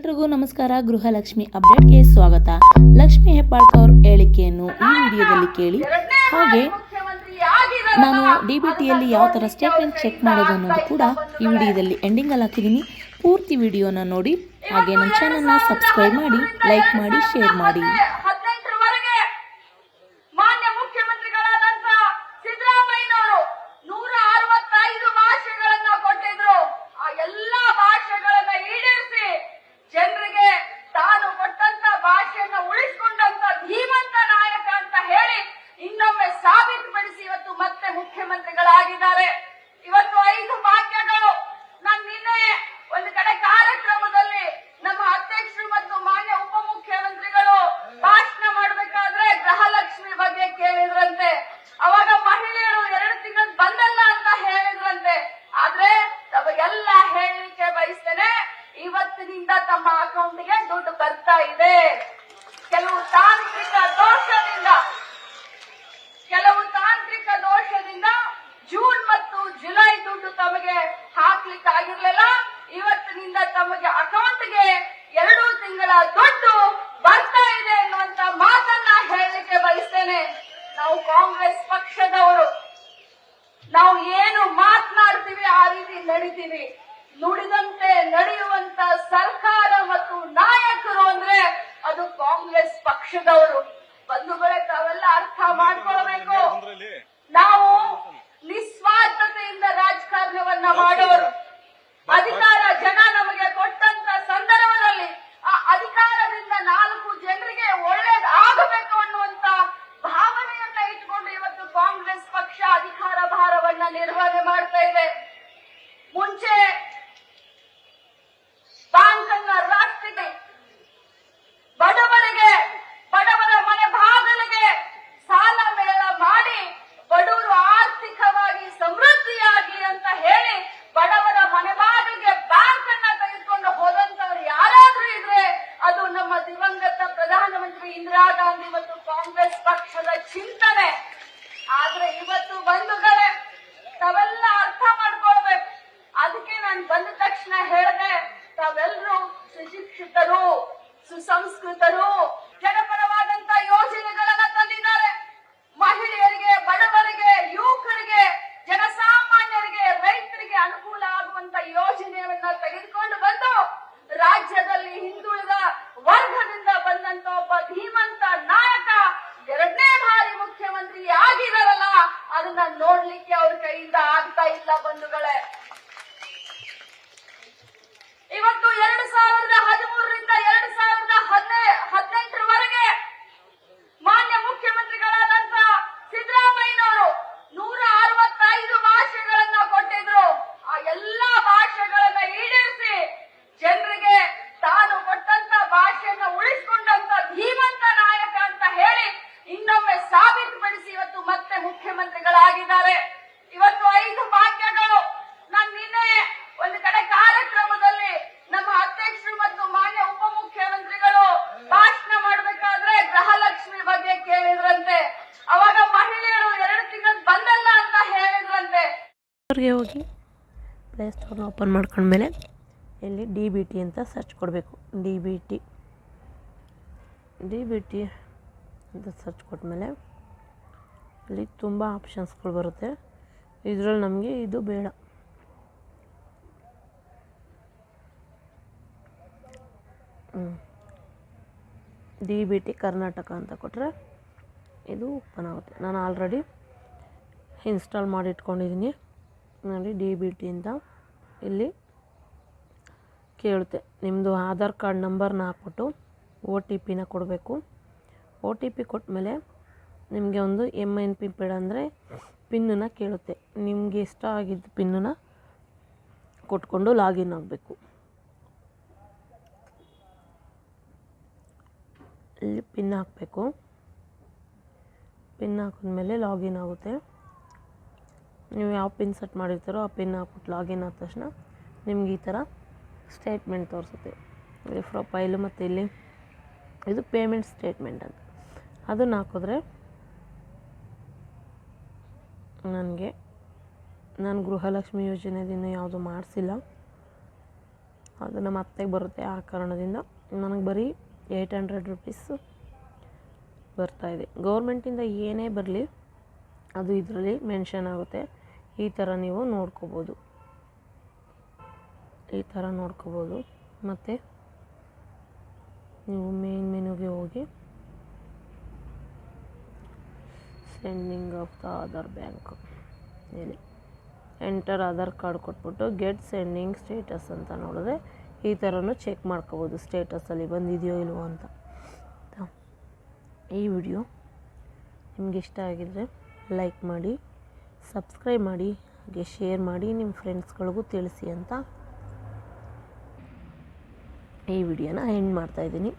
ಎಲ್ರಿಗೂ ನಮಸ್ಕಾರ. ಗೃಹಲಕ್ಷ್ಮಿ ಅಪ್ಡೇಟ್ಗೆ ಸ್ವಾಗತ. ಲಕ್ಷ್ಮಿ ಹೆಬ್ಬಾಳ್ಕ ಅವ್ರ ಹೇಳಿಕೆಯನ್ನು ಈ ವಿಡಿಯೋದಲ್ಲಿ ಕೇಳಿ, ಹಾಗೆ ನಾನು ಡಿ ಬಿ ಟಿಯಲ್ಲಿ ಯಾವ ಥರ ಸ್ಟೇಟ್ಮೆಂಟ್ ಚೆಕ್ ಮಾಡೋದು ಅನ್ನೋದು ಕೂಡ ಈ ವಿಡಿಯೋದಲ್ಲಿ ಎಂಡಿಂಗಲ್ಲಿ ಹಾಕಿದ್ದೀನಿ. ಪೂರ್ತಿ ವಿಡಿಯೋನ ನೋಡಿ, ಹಾಗೆ ನಮ್ಮ ಚಾನಲ್ನ ಸಬ್ಸ್ಕ್ರೈಬ್ ಮಾಡಿ ಲೈಕ್ ಮಾಡಿ ಶೇರ್ ಮಾಡಿ. ಮುಖ್ಯಮಂತ್ರಿಗಳಾಗಿದ್ದಾರೆ ಇವತ್ತು ಐದು ಭಾಗ್ಯಗಳು ನಾನು ನಿನ್ನೆ ಒಂದು ಕಡೆ ಕಾರ್ಯಕ್ರಮದಲ್ಲಿ ನಮ್ಮ ಅಧ್ಯಕ್ಷರು ಮತ್ತು ಮಾನ್ಯ ಉಪಮುಖ್ಯಮಂತ್ರಿಗಳು ಭಾಷಣ ಮಾಡಬೇಕಾದ್ರೆ ಗೃಹಲಕ್ಷ್ಮಿ ಬಗ್ಗೆ ಕೇಳಿದ್ರಂತೆ ಅವಾಗ ಮಹಿಳೆಯರು ಎರಡು ತಿಂಗಳು ಬಂದಲ್ಲ ಅಂತ ಹೇಳಿದ್ರಂತೆ ಆದ್ರೆ ತಮಗೆಲ್ಲ ಹೇಳಲಿಕ್ಕೆ ಬಯಸ್ತೇನೆ ಇವತ್ತಿನಿಂದ ತಮ್ಮ ಅಕೌಂಟ್ಗೆ ದುಡ್ಡು ಬರ್ತಾ ಇದೆ ಕೆಲವು ತಾಂತ್ರಿಕ ದೋಷದಿಂದ ಕೆಲವು ತಾಂತ್ರಿಕ ದೋಷದಿಂದ ಜೂನ್ ಮತ್ತು ಜುಲೈ ದುಡ್ಡು ತಮಗೆ ಹಾಕ್ಲಿಕ್ಕೆ ಆಗಿರ್ಲಿಲ್ಲ ಇವತ್ತಿನಿಂದ ತಮಗೆ ಅಕೌಂಟ್ಗೆ ಎರಡು ತಿಂಗಳ ದುಡ್ಡು ಬರ್ತಾ ಇದೆ ಅನ್ನುವಂತ ಮಾತನ್ನ ಹೇಳಲಿಕ್ಕೆ ಬಯಸ್ತೇನೆ ನಾವು ಕಾಂಗ್ರೆಸ್ ಪಕ್ಷದವರು ನಾವು ಏನು ಮಾತನಾಡ್ತೀವಿ ಆ ರೀತಿ ನಡೀತೀವಿ. ನುಡಿದಂತೆ ನಡೆಯುವಂತ ಸರ್ಕಾರ ಮತ್ತು ನಾಯಕರು ಅಂದ್ರೆ ಅದು ಕಾಂಗ್ರೆಸ್ ಪಕ್ಷದವರು. ಬಂಧುಗಳೇ ತಾವೆಲ್ಲ ಅರ್ಥ ಮಾಡ್ಕೊಳ್ಬೇಕು. ನಾವು ನಿಸ್ವಾರ್ಥತೆಯಿಂದ ರಾಜಕಾರಣವನ್ನ ಮಾಡೋರು ಸಾಬೀತುಪಡಿಸಿ ಇವತ್ತು ಮತ್ತೆ ಮುಖ್ಯಮಂತ್ರಿಗಳಾಗಿದ್ದಾರೆ. ಇವತ್ತು ಐದು ಭಾಗ್ಯಗಳು ನಾನು ನಿನ್ನೆ ಒಂದು ಕಡೆ ಕಾರ್ಯಕ್ರಮದಲ್ಲಿ ನಮ್ಮ ಅಧ್ಯಕ್ಷರು ಮತ್ತು ಮಾನ್ಯ ಉಪಮುಖ್ಯಮಂತ್ರಿಗಳು ಭಾಷಣ ಮಾಡಬೇಕಾದ್ರೆ ಗೃಹಲಕ್ಷ್ಮಿ ಬಗ್ಗೆ ಕೇಳಿದ್ರಂತೆ. ಅವಾಗ ಮಹಿಳೆಯರು ಎರಡು ತಿಂಗಳು ಬಂದಲ್ಲ ಅಂತ ಹೇಳಿದ್ರಂತೆ. ಹೋಗಿ ಪ್ಲೇಸ್ಟೋರ್ನ ಓಪನ್ ಮಾಡ್ಕೊಂಡ್ಮೇಲೆ ಇಲ್ಲಿ ಡಿ ಬಿ ಟಿ ಅಂತ ಸರ್ಚ್ ಕೊಡಬೇಕು. D B T. D B T ಅಂತ ಸರ್ಚ್ ಕೊಟ್ಟಮೇಲೆ ಇಲ್ಲಿ ತುಂಬ ಆಪ್ಷನ್ಸ್ಗಳು ಬರುತ್ತೆ. ಇದರಲ್ಲಿ ನಮಗೆ ಇದು ಬೇಡ. ಡಿ ಬಿ ಟಿ ಕರ್ನಾಟಕ ಅಂತ ಕೊಟ್ಟರೆ ಇದು ಓಪನ್ ಆಗುತ್ತೆ. ನಾನು ಆಲ್ರೆಡಿ ಇನ್ಸ್ಟಾಲ್ ಮಾಡಿ ಇಟ್ಕೊಂಡಿದ್ದೀನಿ. ನೋಡಿ ಡಿ ಬಿ ಟಿ ಅಂತ ಇಲ್ಲಿ ಕೇಳುತ್ತೆ. ನಿಮ್ಮದು ಆಧಾರ್ ಕಾರ್ಡ್ ನಂಬರ್ನ ಹಾಕ್ಬಿಟ್ಟು ಒ ಟಿ ಪಿನ ಕೊಡಬೇಕು. ಒ ಟಿ ಪಿ ಕೊಟ್ಟಮೇಲೆ ನಿಮಗೆ ಒಂದು ಎಂ ಎನ್ ಪಿ ಪೇಡ್ ಅಂದರೆ ಪಿನ್ನನ್ನು ಕೇಳುತ್ತೆ. ನಿಮಗೆ ಇಷ್ಟ ಆಗಿದ್ದ ಪಿನ್ನನ್ನು ಕೊಟ್ಕೊಂಡು ಲಾಗಿನ್ ಆಗಬೇಕು. ಇಲ್ಲಿ ಪಿನ್ ಹಾಕಬೇಕು. ಪಿನ್ ಹಾಕಿದ್ಮೇಲೆ ಲಾಗಿನ್ ಆಗುತ್ತೆ. ನೀವು ಯಾವ ಪಿನ್ ಸೆಟ್ ಮಾಡಿರ್ತಾರೋ ಆ ಪಿನ್ ಹಾಕ್ಬಿಟ್ಟು ಲಾಗಿನ್ ಆದ ತಕ್ಷಣ ನಿಮ್ಗೆ ಈ ಥರ ಸ್ಟೇಟ್ಮೆಂಟ್ ತೋರಿಸುತ್ತೆ. ಇಲ್ಲಿ ಪ್ರೊಫೈಲು ಮತ್ತು ಇಲ್ಲಿ, ಇದು ಪೇಮೆಂಟ್ ಸ್ಟೇಟ್ಮೆಂಟ್ ಅಂತ. ಅದನ್ನು ಹಾಕಿದ್ರೆ ನನಗೆ, ನಾನು ಗೃಹಲಕ್ಷ್ಮಿ ಯೋಜನೆದಿಂದ ಯಾವುದು ಮಾಡಿಸಿಲ್ಲ. ಅದು ನಮ್ಮ ಅತ್ತೆಗೆ ಬರುತ್ತೆ. ಆ ಕಾರಣದಿಂದ ನನಗೆ ಬರೀ ಏಯ್ಟ್ ಹಂಡ್ರೆಡ್ ರುಪೀಸ್ ಬರ್ತಾಯಿದೆ ಗೌರ್ಮೆಂಟಿಂದ ಏನೇ ಬರಲಿ ಅದು ಇದರಲ್ಲಿ ಮೆನ್ಷನ್ ಆಗುತ್ತೆ. ಈ ಥರ ನೀವು ನೋಡ್ಕೋಬೋದು. ಈ ಥರ ನೋಡ್ಕೋಬೋದು. ಮತ್ತು ನೀವು ಮೇನ್ ಮೆನುಗೆ ಹೋಗಿ sending of the Aadhaar bank ಇಲ್ಲಿ ಎಂಟರ್ ಆಧಾರ್ ಕಾರ್ಡ್ ಕೊಟ್ಬಿಟ್ಟು ಗೆಟ್ ಸೆಂಡಿಂಗ್ ಸ್ಟೇಟಸ್ ಅಂತ ನೋಡಿದ್ರೆ ಈ ಥರನೂ ಚೆಕ್ ಮಾಡ್ಕೋಬೋದು. ಸ್ಟೇಟಸಲ್ಲಿ ಬಂದಿದೆಯೋ ಇಲ್ವೋ ಅಂತ? ಈ ವಿಡಿಯೋ ನಿಮ್ಗೆ ಇಷ್ಟ ಆಗಿದರೆ ಲೈಕ್ ಮಾಡಿ ಸಬ್ಸ್ಕ್ರೈಬ್ ಮಾಡಿ, ಹಾಗೆ ಶೇರ್ ಮಾಡಿ ನಿಮ್ಮ ಫ್ರೆಂಡ್ಸ್ಗಳಿಗೂ ತಿಳಿಸಿ ಅಂತ ಈ ವಿಡಿಯೋನ ಎಂಡ್ ಮಾಡ್ತಾಯಿದ್ದೀನಿ